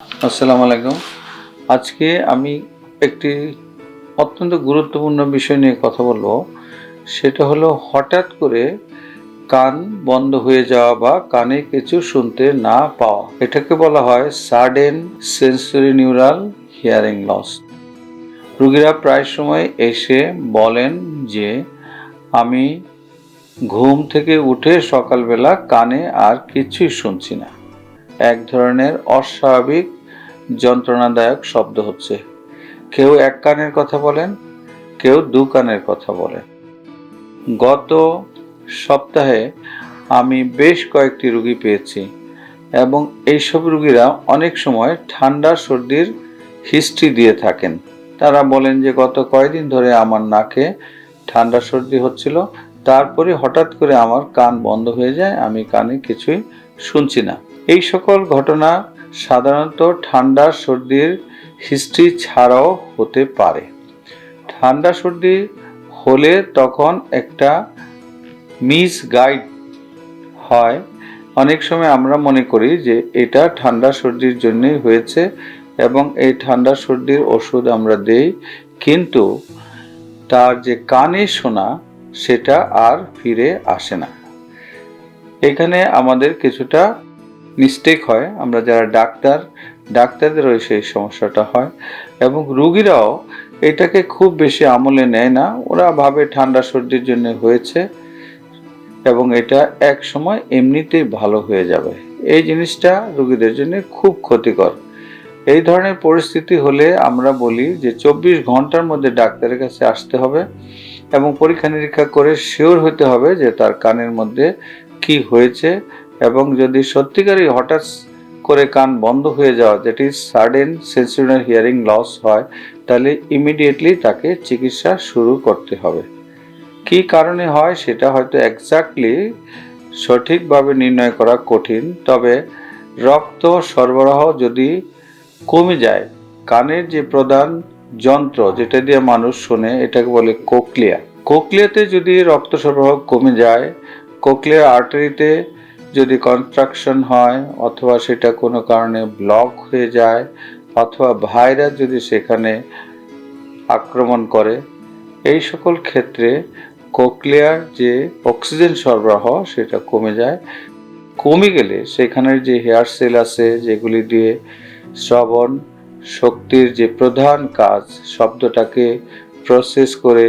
আসসালামু আলাইকুম। আজকে আমি একটি অত্যন্ত গুরুত্বপূর্ণ বিষয় নিয়ে কথা বলব। সেটা হলো হঠাৎ করে কান বন্ধ হয়ে যাওয়া বা কানে কিছু শুনতে না পাওয়া। এটাকে বলা হয় sudden sensory neural hearing loss. রুগীরা প্রায় সময় এসে বলেন যে, আমি ঘুম থেকে উঠে সকালবেলা কানে আর কিছুই শুনছি না। এক ধরনের অস্বাভাবিক, যন্ত্রণাদায়ক শব্দ হচ্ছে। কেউ এক কানের কথা বলেন, কেউ দু কানের কথা বলেন। গত সপ্তাহে আমি বেশ কয়েকটি রুগী পেয়েছি এবং এইসব রুগীরা অনেক সময় ঠান্ডা, সর্দির হিস্ট্রি দিয়ে থাকেন। তারা বলেন যে, গত কয়েকদিন ধরে আমার নাকে ঠান্ডা, সর্দি হচ্ছিল। তারপরে হঠাৎ করে আমার কান বন্ধ হয়ে যায়, আমি কানে কিছুই শুনছি না। এই সকল ঘটনা সাধারণত ঠান্ডা সর্দির হিস্ট্রি ছাড়াও হতে পারে। ঠান্ডা সর্দি হলে তখন একটা মিস গাইড হয়। অনেক সময় আমরা মনে করি যে এটা ঠান্ডা সর্দির জন্যই হয়েছে এবং এই ঠান্ডা সর্দির ওষুধ আমরা দেই, কিন্তু তার যে কানে শোনা সেটা আর ফিরে আসে না। এখানে আমাদের কিছুটা মিস্টেক হয়। আমরা যারা ডাক্তার ডাক্তারদেরও সেই সমস্যাটা হয় এবং রুগীরাও এটাকে খুব বেশি আমলে নেয় না। ওরা ভাবে ঠান্ডা সর্দির জন্য হয়েছে এবং এটা এক সময় এমনিতেই ভালো হয়ে যাবে। এই জিনিসটা রুগীদের জন্য খুব ক্ষতিকর। এই ধরনের পরিস্থিতি হলে আমরা বলি যে চব্বিশ ঘণ্টার মধ্যে ডাক্তারের কাছে আসতে হবে এবং পরীক্ষা নিরীক্ষা করে শিওর হতে হবে যে তার কানের মধ্যে কি হয়েছে এবং যদি সত্যিকারই হঠাৎ করে কান বন্ধ হয়ে যাওয়া যেটি সাডেন সেন্সিটিভ হিয়ারিং লস হয়, তাহলে ইমিডিয়েটলি তাকে চিকিৎসা শুরু করতে হবে। কি কারণে হয় সেটা হয়তো এক্স্যাক্টলি সঠিকভাবে নির্ণয় করা কঠিন, তবে রক্ত সরবরাহ যদি কমে যায়, কানের যে প্রধান যন্ত্র যেটা দিয়ে মানুষ শোনে, এটাকে বলে কোকলিয়া কোকলিয়াতে যদি রক্ত সরবরাহ কমে যায় কোকলিয়ার আর্টারিতে যদি কনস্ট্রাকশন হয় অথবা সেটা কোনো কারণে ব্লক হয়ে যায় অথবা ভাইরাস যদি সেখানে আক্রমণ করে, এই সকল ক্ষেত্রে কোকলিয়ার যে অক্সিজেন সরবরাহ সেটা কমে যায়। কমে গেলে সেখানের যে হেয়ার সেল আছে, যেগুলি দিয়ে শ্রবণ শক্তির যে প্রধান কাজ, শব্দটাকে প্রসেস করে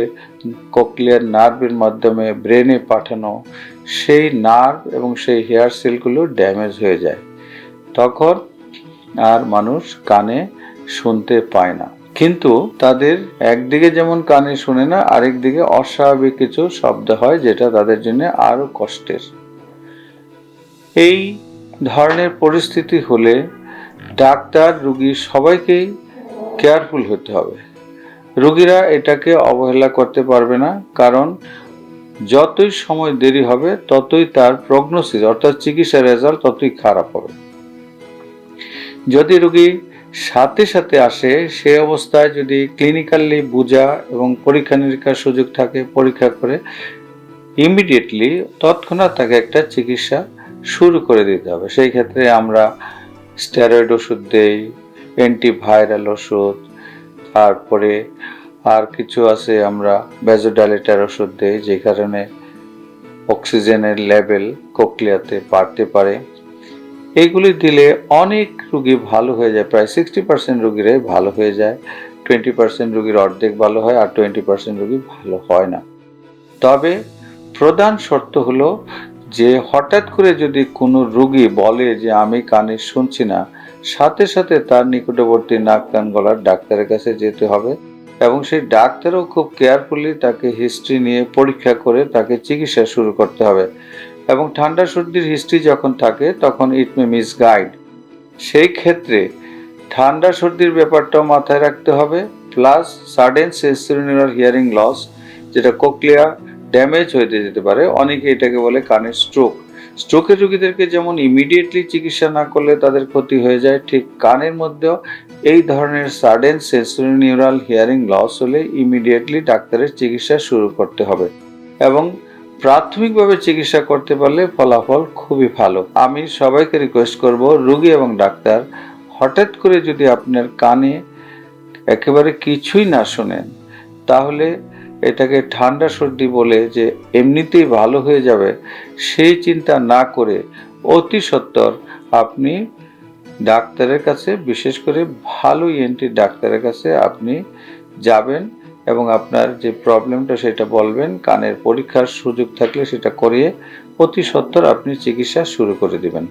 কোকলিয়ার নার্ভের মাধ্যমে ব্রেনে পাঠানো সেই নার্ভ এবং সেই হেয়ার সেলগুলো ড্যামেজ হয়ে যায়। তখন আর মানুষ কানে শুনতে পায় না। কিন্তু তাদের একদিকে যেমন কানে শুনে না আরেক দিকে অস্বাভাবিক কিছু শব্দ হয় যেটা তাদের জন্য আরও কষ্টের। এই ধরনের পরিস্থিতি হলে ডাক্তার, রুগী সবাইকেই কেয়ারফুল হতে হবে। রুগীরা এটাকে অবহেলা করতে পারবে না, কারণ যতই সময় দেরি হবে, ততই তার প্রগনোসিস অর্থাৎ চিকিৎসার রেজাল্ট ততই খারাপ হবে। যদি রুগী সাথে সাথে আসে, সে অবস্থায় যদি ক্লিনিক্যালি বোঝা এবং পরীক্ষা নিরীক্ষার সুযোগ থাকে, পরীক্ষা করে ইমিডিয়েটলি তৎক্ষণাৎ তাকে একটা চিকিৎসা শুরু করে দিতে হবে। সেই ক্ষেত্রে আমরা স্টেরয়েড ওষুধ দেই অ্যান্টিভাইরাল ওষুধ তারপরে আর কিছু আছে আমরা ব্যাজোডালেটার ওষুধ দেই, যে কারণে অক্সিজেনের লেভেল কোকলিয়াতে বাড়তে পারে। এইগুলি দিলে অনেক রুগী ভালো হয়ে যায়, প্রায় সিক্সটি পার্সেন্ট রুগীরাই ভালো হয়ে যায়। টোয়েন্টি পার্সেন্ট রুগীর অর্ধেক ভালো হয় আর টোয়েন্টি পার্সেন্ট রুগী ভালো হয় না। তবে প্রধান শর্ত হলো যে হঠাৎ করে যদি কোনো রুগী বলে যে আমি কানে শুনছি না সাথে সাথে তার নিকটবর্তী নাক কান গলার ডাক্তারের কাছে যেতে হবে এবং সেই ডাক্তারও খুব কেয়ারফুলি তাকে হিস্ট্রি নিয়ে পরীক্ষা করে তাকে চিকিৎসা শুরু করতে হবে এবং ঠান্ডা সর্দির হিস্ট্রি যখন থাকে, তখন ইট মে মিস গাইড সেই ক্ষেত্রে ঠান্ডা সর্দির ব্যাপারটাও মাথায় রাখতে হবে plus sudden sensitive hearing loss যেটা কোকলিয়া ড্যামেজ হয়ে যেতে পারে, অনেকে এটাকে বলে কানের স্ট্রোক স্ট্রোকের রোগীদেরকে যেমন ইমিডিয়েটলি চিকিৎসা না করলে তাদের ক্ষতি হয়ে যায়, ঠিক কানের মধ্যেও এই ধরনের sudden sensory neural hearing loss হলে ইমিডিয়েটলি ডাক্তারের চিকিৎসা শুরু করতে হবে এবং প্রাথমিকভাবে চিকিৎসা করতে পারলে ফলাফল খুবই ভালো। আমি সবাইকে রিকোয়েস্ট করব, রুগী এবং ডাক্তার, হঠাৎ করে যদি আপনার কানে একেবারে কিছুই না শোনেন, তাহলে এটাকে ঠান্ডা সর্দি বলে যে এমনিতেই ভালো হয়ে যাবে, সেই চিন্তা না করে অতি সত্বর আপনি ডাক্তারের কাছে, বিশেষ করে ভালো ইএনটি ডাক্তারের কাছে আপনি যাবেন এবং আপনার যে প্রবলেমটা সেটা বলবেন, কানের পরীক্ষার সুযোগ থাকলে সেটা করিয়ে অতি সত্বর আপনি চিকিৎসা শুরু করে দিবেন।